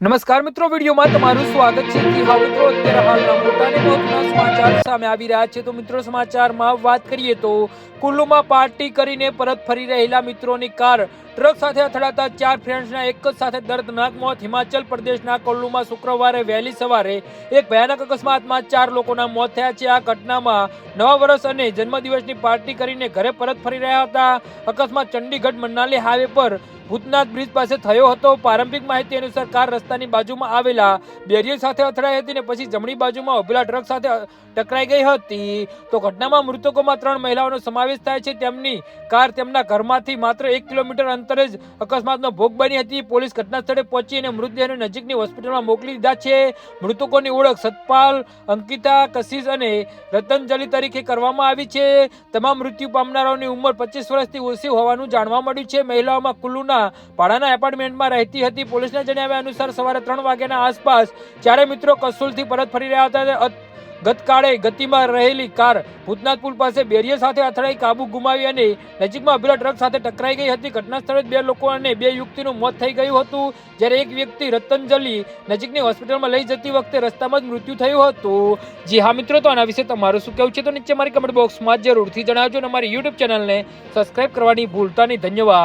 નમસ્કાર મિત્રો, વિડીયોમાં તમારું સ્વાગત છે. કે હા મિત્રો, અત્યારે હાલના મોટા અને મહત્વના સમાચાર સામે આવી રહ્યા છે. તો મિત્રો, સમાચારમાં વાત કરીએ તો કુલ્લુમાં પાર્ટી કરીને પરત ફરી રહેલા મિત્રોની કાર ટ્રક સાથે અથડાતા ચાર ફ્રેન્ડ્સના એક જ સાથે દર્દનાક મોત. હિમાચલ પ્રદેશના કુલ્લુમાં શુક્રવારે વહેલી સવારે એક ભયાનક અકસ્માતમાં ચાર લોકોના મોત થયા છે. આ ઘટનામાં નવા વર્ષ અને જન્મદિવસની પાર્ટી કરીને ઘરે પરત ફરી રહ્યા હતા. અકસ્માત ચંડીગઢ મનાલી હાઈવે પર ભૂતનાથ બ્રિજ પાસે થયો હતો. પ્રારંભિક માહિતી અનુસાર કાર રસ્તાની બાજુમાં આવેલા બેરિયર સાથે અથડાઈ હતી ને પછી જમણી બાજુમાં ઉભેલા ટ્રક સાથે ટકરાઈ ગઈ હતી. તો ઘટનામાં મૃતકોમાં ત્રણ મહિલાઓનો સમાવેશ થાય છે. તેમની કાર તેમના ઘરમાંથી માત્ર એક કિલોમીટર અંતરે જ અકસ્માતનો ભોગ બની હતી. પોલીસ ઘટના સ્થળે પહોંચી અને મૃતદેહને નજીકની હોસ્પિટલમાં મોકલી દીધા છે. મૃતકોની ઓળખ સતપાલ, અંકિતા, કશિશ અને રતનજલી તરીકે કરવામાં આવી છે. તમામ મૃત્યુ પામનારાઓની ઉંમર પચીસ વર્ષથી ઓછી હોવાનું જાણવા મળ્યું છે. મહિલાઓમાં કુલ્લુના ભાડાના એપાર્ટમેન્ટમાં રહેતી હતી. પોલીસના જણાવ્યા અનુસાર સવારે ત્રણ વાગ્યાના આસપાસ ચારે મિત્રો કસુલથી પરત ફરી રહ્યા હતા. ગતકાળે ગતિમાં રહેલી કાર ભૂતનાથ પુલ પાસે બેરિયર સાથે અથડાઈ કાબુ ગુમાવી અને નજીકમાં ઉભેલા ટ્રક સાથે ટકરાઈ ગઈ હતી. ઘટના સ્થળે બે લોકો અને બે યુવતીનું મોત થઈ ગયું હતું. જ્યારે એક વ્યક્તિ રતનજલી નજીકની હોસ્પિટલમાં લઈ જતી વખતે રસ્તામાં જ મૃત્યુ થયું હતું. જી હા મિત્રો, તો આના વિશે તમારું શું કહેવું છે? તો નીચે મારી કમેન્ટ બોક્સમાં જરૂરથી જણાવજો અને અમારી યુટ્યુબ ચેનલને સબસ્ક્રાઇબ કરવાની ભૂલતા નહીં ધન્યવાદ.